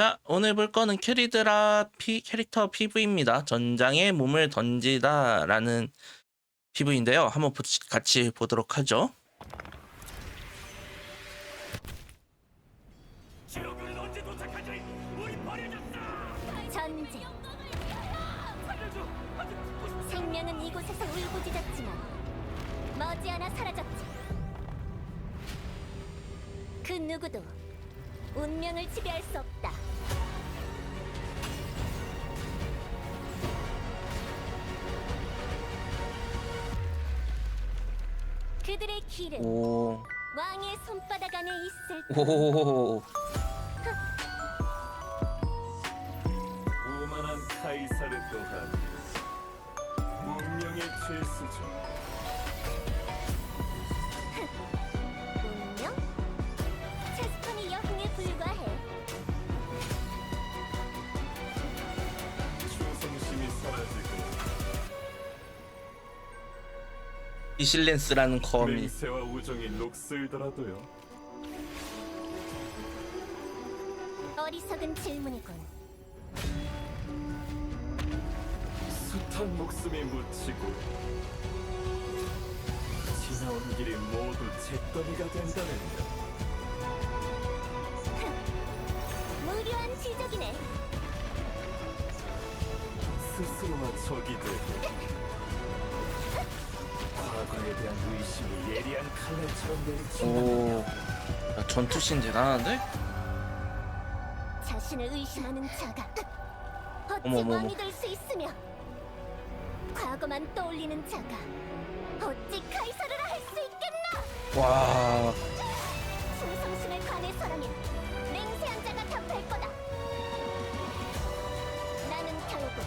자, 오늘 볼 거는 캐리드라 피, 캐릭터 PV입니다. 전장에 몸을 던지다 라는 PV인데요. 한번 보- 같이 보도록 하죠. 전쟁! 생명은 이곳에서 울부짖었지만 머지않아 사라졌지 그 누구도 운명을 지배할 수 없다 길은 오, 왕의 손바닥 안에 있을 뿐. 오, 오만한 카이사르 또한 문명의 죄수죠. 이실렌스라는 검이 맹세와 우정이 녹슬더라도요. 어리석은 질문이군 숱한 목숨이 묻히고 지나온 길이 모두 잿더미가 된다는 예리한 칼날처럼. 오, 야, 전투씬 대단한데? 자신을 의심하는 자가 어찌 어머, 왕이 될 수 있으며 과거만 떠올리는 자가 어찌 카이사르라 할 수 있겠나 와, 충성심에 관해서라면 맹세한 자가 답할 거다 나는 결국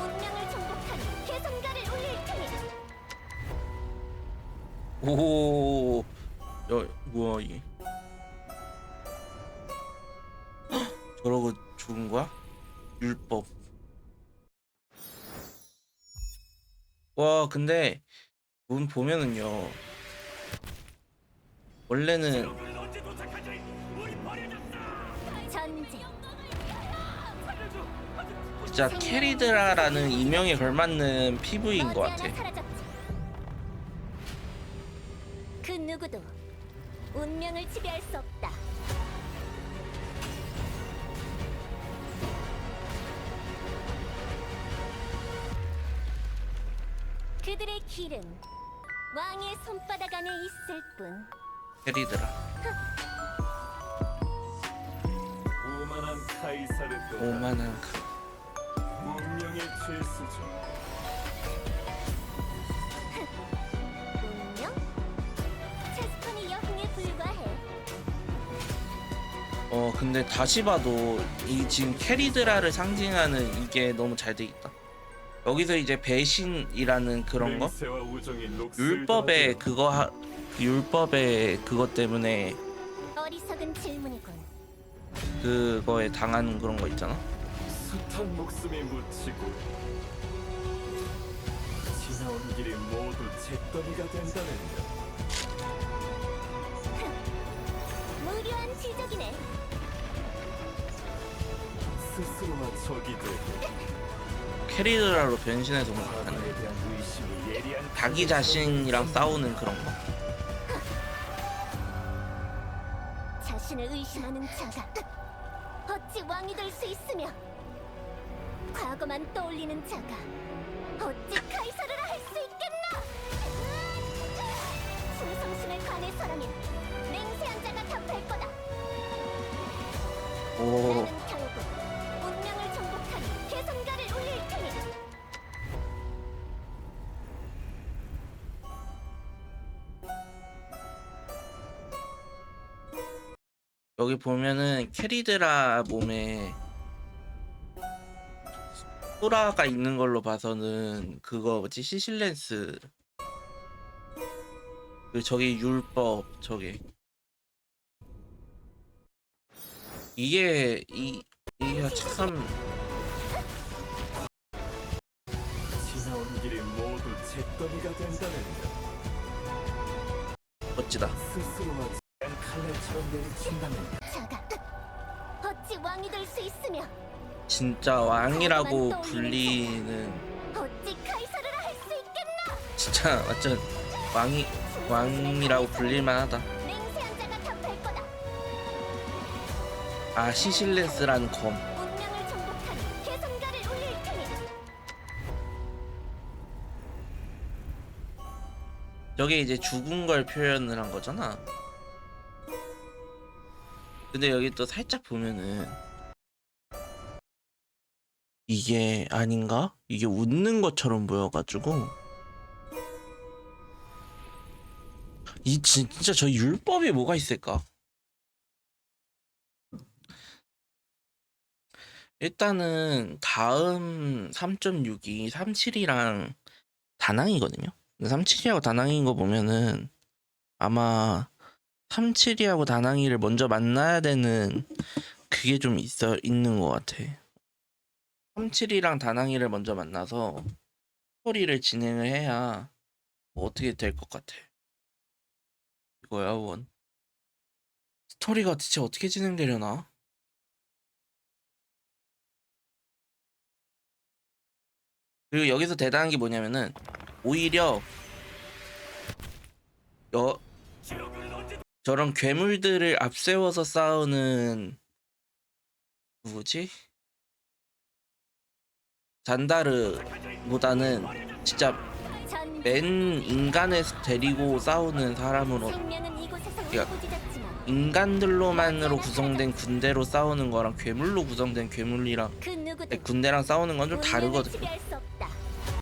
운명을 정복하는 개성가를 오, 야, 뭐야 이게? 헉, 저러고 죽은 거야? 율법. 와, 근데 문 보면은요. 원래는 진짜 캐리드라라는 이명에 걸맞는 PV인 것 같아. 누구도 운명을 지배할 수 없다. 그들의 길은 왕의 손바닥 안에 있을 뿐. 캐리드라. 오만한 카이사르 오만한 그. 문명의 죄수죠. 어 근데 다시 봐도 이 지금 캐리드라를 상징하는 이게 너무 잘 돼 있다. 여기서 이제 배신이라는 그런 거. 율법의 그거 하, 그 율법의 그것 때문에 어리석은 질문이군. 그거에 당하는 그런 거 있잖아. 숱한 목숨이 묻히고 지나온 길이 모두 캐리드라로 변신해서 예리한 자기 자신이랑 싸우는 그런 거. 자신을 의심하는 자가 어찌 왕이 될 수 있으며 과거만 떠올리는 자가 어찌 카이사르라 할 수 있겠나? 충성심에 관해서라면 맹세한 자가 답할 거다. 오, 나는 여기 보면은 캐리드라 몸에 소라가 있는 걸로 봐서는 그거 뭐지 시실렌스 그 저기 율법 저기 이게 이 이게 참 지나온 길이 모두 잿더미가 된다는 것. 멋지다. 스스로와 칼날처럼 내리친다는 것. 자가 어찌 왕이 될 수 있으며 진짜 왕이라고 불리는 어찌 카이사를 할수 있겠나? 진짜 완전 왕이 왕이라고 불릴만하다. 맹세한 자가 답할 거다. 아 시실레스라는 검. 운명을 정복하는 개성가를 올릴 테니 저게 이제 죽은 걸 표현을 한 거잖아. 근데 여기 또 살짝 보면은 이게 아닌가? 이게 웃는 것처럼 보여가지고 이 진- 진짜 저 율법이 뭐가 있을까? 일단은 다음 3.6이 37이랑 다낭이거든요. 37이하고 다낭인 거 보면은 아마 37이하고 다낭이를 먼저 만나야 되는 그게 좀 있어 있는 것 같아. 37이랑 다낭이를 먼저 만나서 스토리를 진행을 해야 뭐 어떻게 될 것 같아. 이거야 원. 스토리가 대체 어떻게 진행되려나? 그리고 여기서 대단한 게 뭐냐면은 오히려 여 저런 괴물들을 앞세워서 싸우는 누구지? 잔다르보다는 진짜 전맨 인간을 데리고 싸우는 사람으로. 후지졌지만 인간들로만으로 구성된 군대로 싸우는 거랑 괴물로 구성된 괴물이랑 그 군대랑 싸우는 건 좀 다르거든.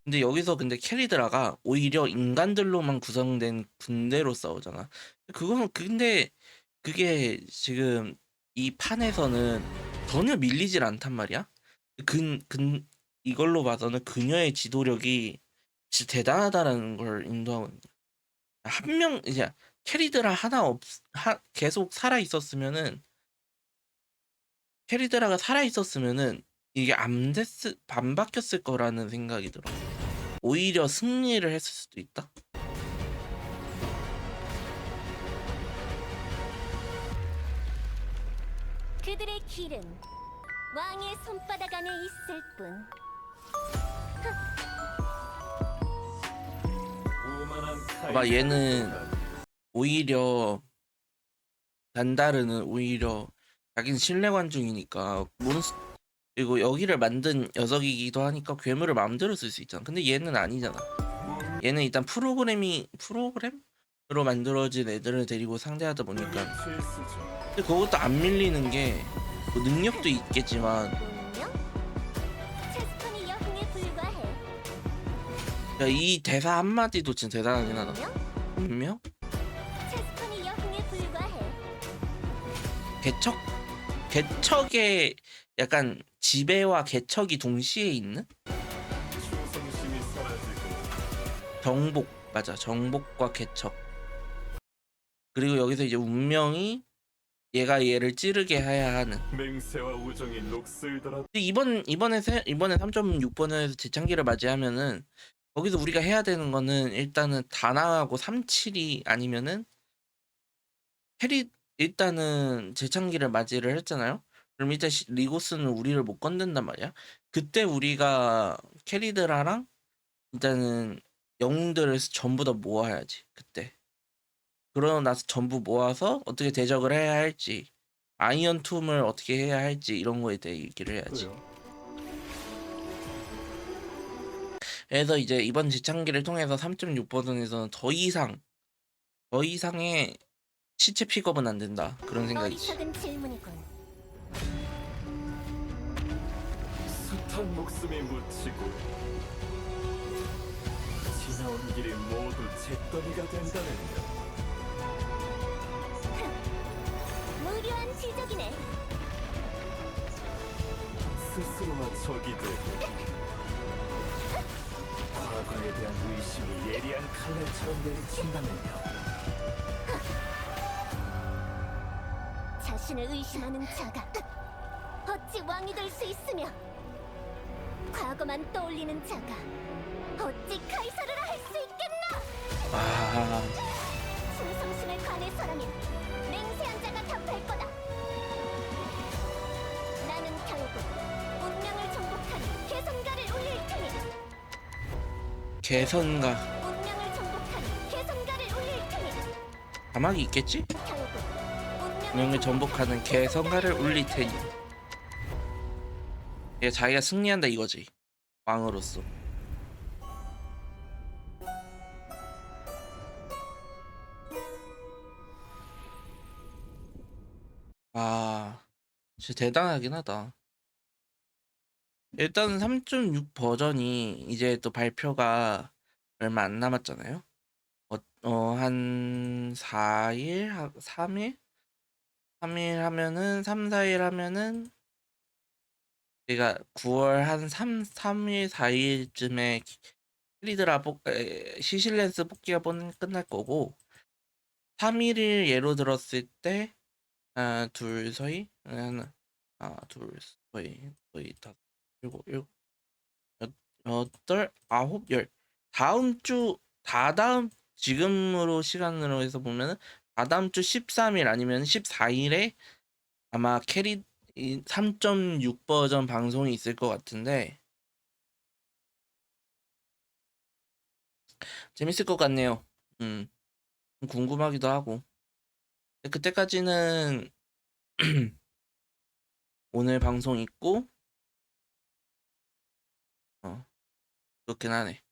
근데 여기서 근데 캐리드라가 오히려 인간들로만 구성된 군대로 싸우잖아. 그거는 근데 그게 지금 이 판에서는 전혀 밀리질 않단 말이야. 근, 근 이걸로 봐서는 그녀의 지도력이 진짜 대단하다라는 걸 인도하거든요. 한 명 이제 캐리드라 하나 없 하, 계속 살아 있었으면은 캐리드라가 살아 있었으면은 이게 안 됐을 안 바뀌었을 거라는 생각이 들어. 오히려 승리를 했을 수도 있다. 그들의 길은 왕의 손바닥 안에 있을 뿐. 봐봐, 얘는 오히려 단다르는 오히려 자기는 신뢰관 중이니까 몬스 그리고 여기를 만든 녀석이기도 하니까 괴물을 마음대로 쓸 수 있잖아. 근데 얘는 아니잖아. 얘는 일단 프로그램이 프로그램으로 만들어진 애들을 데리고 상대하다 보니까. 근데 그것도 안 밀리는 게 뭐 능력도 있겠지만. 야, 이 대사 한마디도 진짜 대단하긴 하다. 분명. 개척 개척의 약간 지배와 개척이 동시에 있는 정복 맞아 정복과 개척 그리고 여기서 이제 운명이 얘가 얘를 찌르게 해야 하는 맹세와 우정이 녹슬더라. 근데 이번 이번에 세, 이번에 3.6번에서 재창기를 맞이하면은 거기서 우리가 해야 되는 거는 일단은 다낭하고 37이 아니면은 해리 일단은 재창기를 맞이를 했잖아요. 그럼 일단 시- 리고스는 우리를 못 건든단 말이야. 그때 우리가 캐리드라랑 일단은 영웅들을 전부 다 모아야지. 그때. 그러고 나서 전부 모아서 어떻게 대적을 해야 할지 아이언 툼을 어떻게 해야 할지 이런 거에 대해 얘기를 해야지. 또요. 그래서 이제 이번 재창기를 통해서 3.6 버전에서는 더 이상 더 이상의 시체 픽업은 안 된다 그런 생각이지. 어리석은 질문이군. 숱한 목숨이 묻히고 지나온 길이 모두 잿더미가 된다는 것. 무료한 지적이네. 스스로가 적이 되고 과거에 대한 의심이 예리한 칼날처럼 내리친다면요. 자신을 의심하는 자가 어찌 왕이 될 수 있으며 과거만 떠올리는 자가 어찌 카이사르라 할 수 있겠나? 아, 충성심에 관해서라면 맹세한 자가 답할 거다. 나는 결국 운명을 정복하는 개성가를 올릴 테니 개선가 운명을 정복하는 개성가를 올릴 테니 가만히 있겠지? 결국 운명을 전복하는 개선가를 울릴 테니 얘 자기가 승리한다 이거지 왕으로서 아 진짜 대단하긴 하다 일단 3.6 버전이 이제 또 발표가 얼마 안 남았잖아요 어, 어, 한 4일? 3일? 3일 하면은 3, 4일 하면은 제가 9월 한 3, 3일, 4일쯤에 캐리드라 뽑, 에, 시실렌스 뽑기가 번- 끝날 거고 3일을 예로 들었을 때 하나, 둘, 서희 하나, 하나, 둘, 서희, 서희, 다섯, 일곱, 일곱, 여, 여덟, 아홉, 열. 다음 주 다다음 지금으로 시간으로 해서 보면은 다다음 주 13일 아니면 14일에 아마 캐리 3.6 버전 방송이 있을 것 같은데 재밌을 것 같네요. 음, 좀 궁금하기도 하고 그때까지는 오늘 방송 있고 어 그렇긴 하네.